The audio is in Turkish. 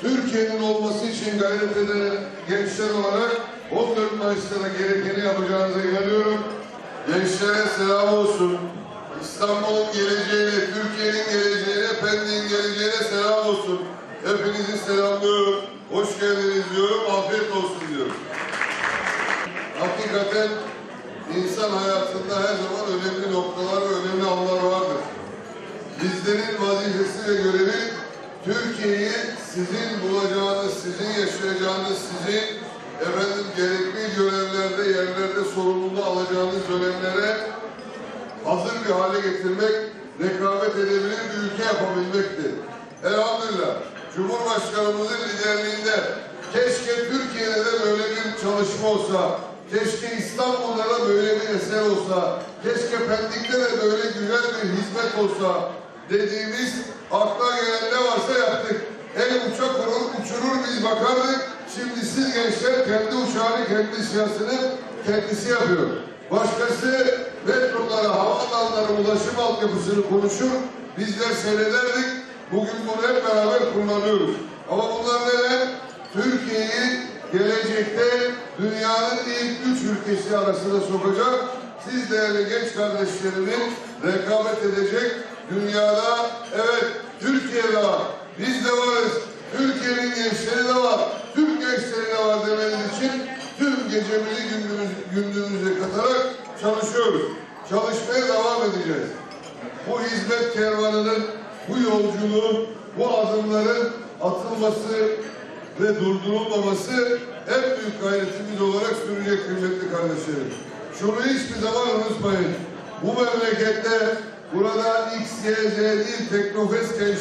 Türkiye'nin olması için gayret eden gençler olarak 14 Mayıs'ta da gerekeni yapacağınıza inanıyorum. Gençlere selam olsun. İstanbul'un geleceğine, Türkiye'nin geleceğine, Pendik'in geleceğine selam olsun. Hepinizi selamlıyorum. Hoş geldiniz diyorum. Afiyet olsun diyorum. Hakikaten insan hayatında her zaman önemli noktalar ve önemli anlar vardır. Bizlerin vazifesi ve görevi Türkiye'yi sizin bulacağınız, sizin yaşayacağınız, sizin efendim gerekli görevlerde, yerlerde sorumluluğu alacağınız dönemlere hazır bir hale getirmek, rekabet edebilir bir ülke yapabilmektir. Elhamdülillah Cumhurbaşkanımızın liderliğinde keşke Türkiye'de de böyle bir çalışma olsa, keşke İstanbul'da da böyle bir eser olsa, keşke Pendik'te de böyle güzel bir hizmet olsa dediğimiz akla gelen ne varsa yaptık. El uçak vurur, uçurur biz bakardık. Şimdi siz gençler kendi uçağını, kendi siyasını kendisi yapıyor. Başkası metrolara, havaalanlara ulaşım altyapısını konuşur. Bizler seyrederdik. Bugün bunu hep beraber kullanıyoruz. Ama bunlar neler? Türkiye'yi gelecekte dünyanın ilk üç ülkesi arasına sokacak. Siz değerli genç kardeşlerimin rekabet edecek dünyada evet Türkiye'de var. Biz de varız. Türkiye'nin gençleri de var. Türk gençleri de var demeniz için tüm gecemizi gündüzümüz, gündüzümüze katarak çalışıyoruz. Çalışmaya devam edeceğiz. Bu hizmet kervanının bu yolculuğu, bu adımların atılması ve durdurulmaması en büyük gayretimiz olarak sürecek kıymetli kardeşlerim. Şunu hiçbir zaman unutmayın. Bu memlekette burada X, Y, Z değil teknofest gençler